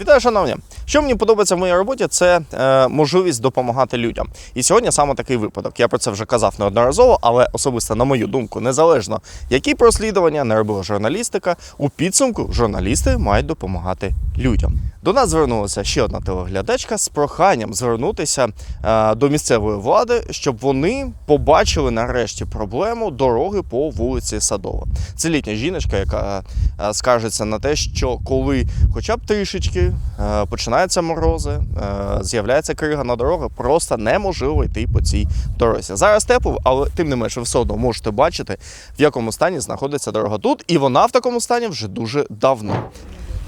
Вітаю, шановні! Що мені подобається в моїй роботі, це е, можливість допомагати людям. І сьогодні саме такий випадок. Я про це вже казав неодноразово, але особисто, на мою думку, незалежно які прослідування не робила журналістика, у підсумку журналісти мають допомагати людям. До нас звернулася ще одна телеглядачка з проханням звернутися е, до місцевої влади, щоб вони побачили нарешті проблему дороги по вулиці Садова. Це літня жіночка, яка е, скаржиться на те, що коли хоча б трішечки е, починаються морози, е, з'являється крига на дорогах, просто неможливо йти по цій дорозі. Зараз тепло, але тим не менше, ви все одно можете бачити, в якому стані знаходиться дорога тут, і вона в такому стані вже дуже давно.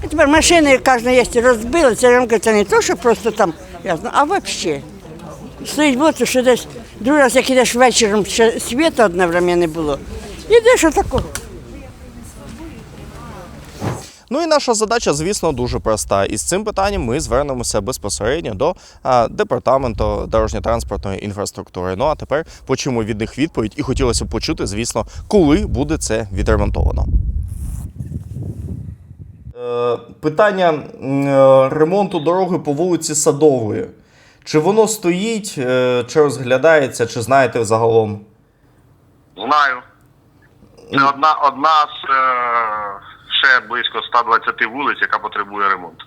Тепер машини кожна є розбили, це це не то, що просто там, ясно, а взагалі. Стоїть було, що десь другий раз, як ідеш вечором, ще світу одне не було. Ідеш отакого. Ну і наша задача, звісно, дуже проста. І з цим питанням ми звернемося безпосередньо до а, департаменту дорожньо-транспортної інфраструктури. Ну а тепер почуємо від них відповідь, і хотілося б почути, звісно, коли буде це відремонтовано. Е, питання е, ремонту дороги по вулиці Садової. Чи воно стоїть, е, чи розглядається, чи знаєте загалом? Знаю. Це одна, одна з е, близько 120 вулиць, яка потребує ремонту.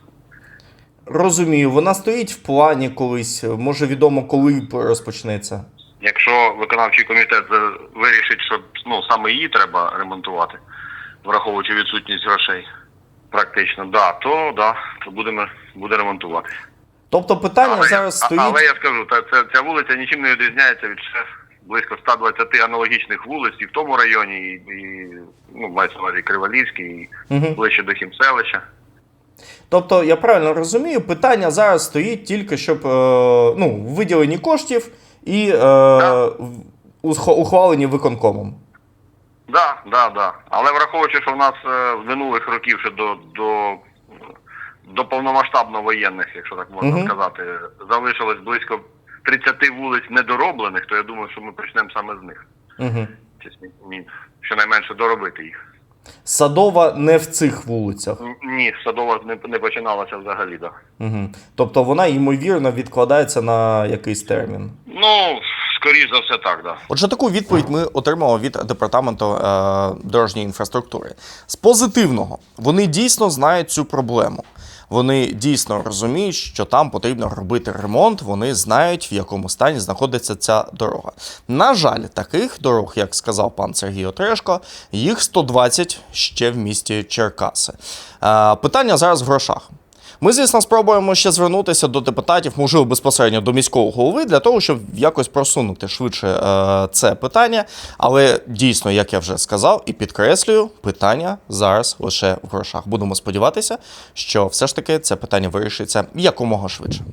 Розумію, вона стоїть в плані колись, може відомо, коли розпочнеться. Якщо виконавчий комітет вирішить, що ну, саме її треба ремонтувати, враховуючи відсутність грошей, практично, да, то да, то будемо буде ремонтувати. Тобто питання Але, зараз стоїть. але я скажу, та, це, ця вулиця нічим не відрізняється від ще близько 120 аналогічних вулиць і в тому районі, і, і ну, мається на увазі Криволівський, і Мгм. ближче до Хімселища. Тобто, я правильно розумію, питання зараз стоїть тільки щоб е, ну, виділені коштів і е, усх- ухвалені виконкомом. Да, да, да. Але враховуючи, що в нас е, з минулих років ще до, до, до повномасштабно воєнних, якщо так можна Мгм. сказати, залишилось близько 30 вулиць недороблених, то я думаю, що ми почнемо саме з них. Угу. Щонайменше доробити їх. Садова не в цих вулицях. Ні, садова не, не починалася взагалі. Да. Угу. Тобто вона ймовірно відкладається на якийсь термін. Ну, скоріш за все так, да. Отже, таку відповідь ми отримали від департаменту е, дорожньої інфраструктури. З позитивного, вони дійсно знають цю проблему. Вони дійсно розуміють, що там потрібно робити ремонт. Вони знають, в якому стані знаходиться ця дорога. На жаль, таких дорог, як сказав пан Сергій Отрешко, їх 120 ще в місті Черкаси. Е, питання зараз в грошах. Ми, звісно, спробуємо ще звернутися до депутатів, можливо, безпосередньо до міського голови, для того, щоб якось просунути швидше е, це питання. Але дійсно, як я вже сказав і підкреслюю, питання зараз лише в грошах. Будемо сподіватися, що все ж таки це питання вирішиться якомога швидше.